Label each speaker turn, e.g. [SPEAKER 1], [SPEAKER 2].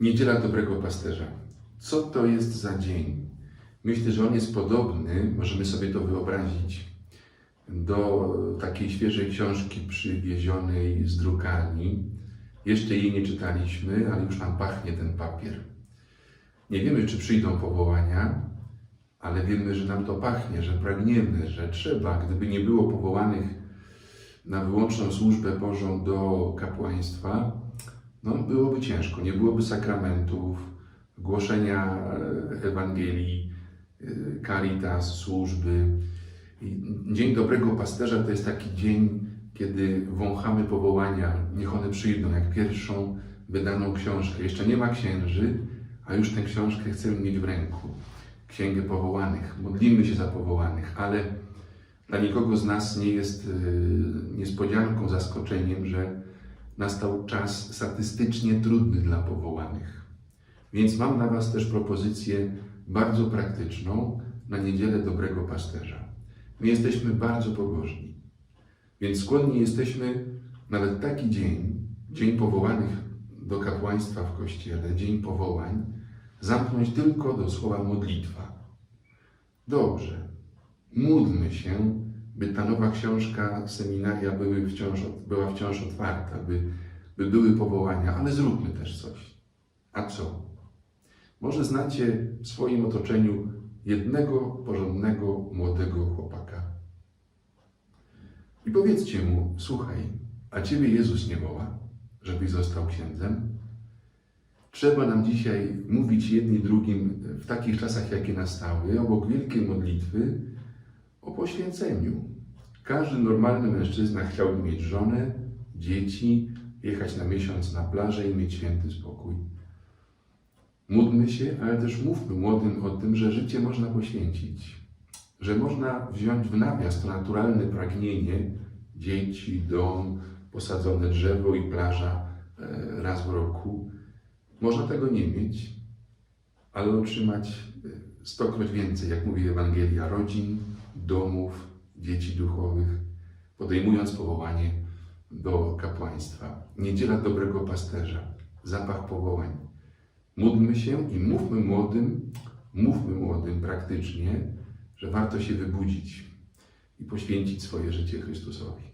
[SPEAKER 1] Niedziela Dobrego Pasterza. Co to jest za dzień? Myślę, że on jest podobny, możemy sobie to wyobrazić, do takiej świeżej książki przywiezionej z drukarni. Jeszcze jej nie czytaliśmy, ale już nam pachnie ten papier. Nie wiemy, czy przyjdą powołania, ale wiemy, że nam to pachnie, że pragniemy, że trzeba. Gdyby nie było powołanych na wyłączną służbę Bożą do kapłaństwa, no, byłoby ciężko. Nie byłoby sakramentów, głoszenia e, Ewangelii, e, caritas, służby. Dzień Dobrego Pasterza to jest taki dzień, kiedy wąchamy powołania, niech one przyjdą, jak pierwszą wydaną książkę. Jeszcze nie ma księży, a już tę książkę chcemy mieć w ręku. Księgę powołanych. Modlimy się za powołanych, ale dla nikogo z nas nie jest e, niespodzianką, zaskoczeniem, że nastał czas statystycznie trudny dla powołanych. Więc mam dla Was też propozycję bardzo praktyczną na niedzielę dobrego pasterza. My jesteśmy bardzo pobożni, więc skłonni jesteśmy nawet taki dzień, dzień powołanych do kapłaństwa w kościele, dzień powołań, zamknąć tylko do słowa modlitwa. Dobrze, módlmy się, by ta nowa książka seminaria były wciąż, była wciąż otwarta, by, by były powołania, ale zróbmy też coś. A co? Może znacie w swoim otoczeniu jednego porządnego młodego chłopaka. I powiedzcie mu, słuchaj, a ciebie Jezus nie woła, żebyś został księdzem? Trzeba nam dzisiaj mówić jedni drugim w takich czasach, jakie nastały, obok wielkiej modlitwy, o poświęceniu. Każdy normalny mężczyzna chciałby mieć żonę, dzieci, jechać na miesiąc na plażę i mieć święty spokój. Módlmy się, ale też mówmy młodym o tym, że życie można poświęcić, że można wziąć w nawias to naturalne pragnienie dzieci, dom, posadzone drzewo i plaża e, raz w roku. Można tego nie mieć, ale otrzymać e, stokroć więcej, jak mówi Ewangelia, rodzin, domów, dzieci duchowych, podejmując powołanie do kapłaństwa. Niedziela dobrego pasterza, zapach powołań. Módlmy się i mówmy młodym, mówmy młodym praktycznie, że warto się wybudzić i poświęcić swoje życie Chrystusowi.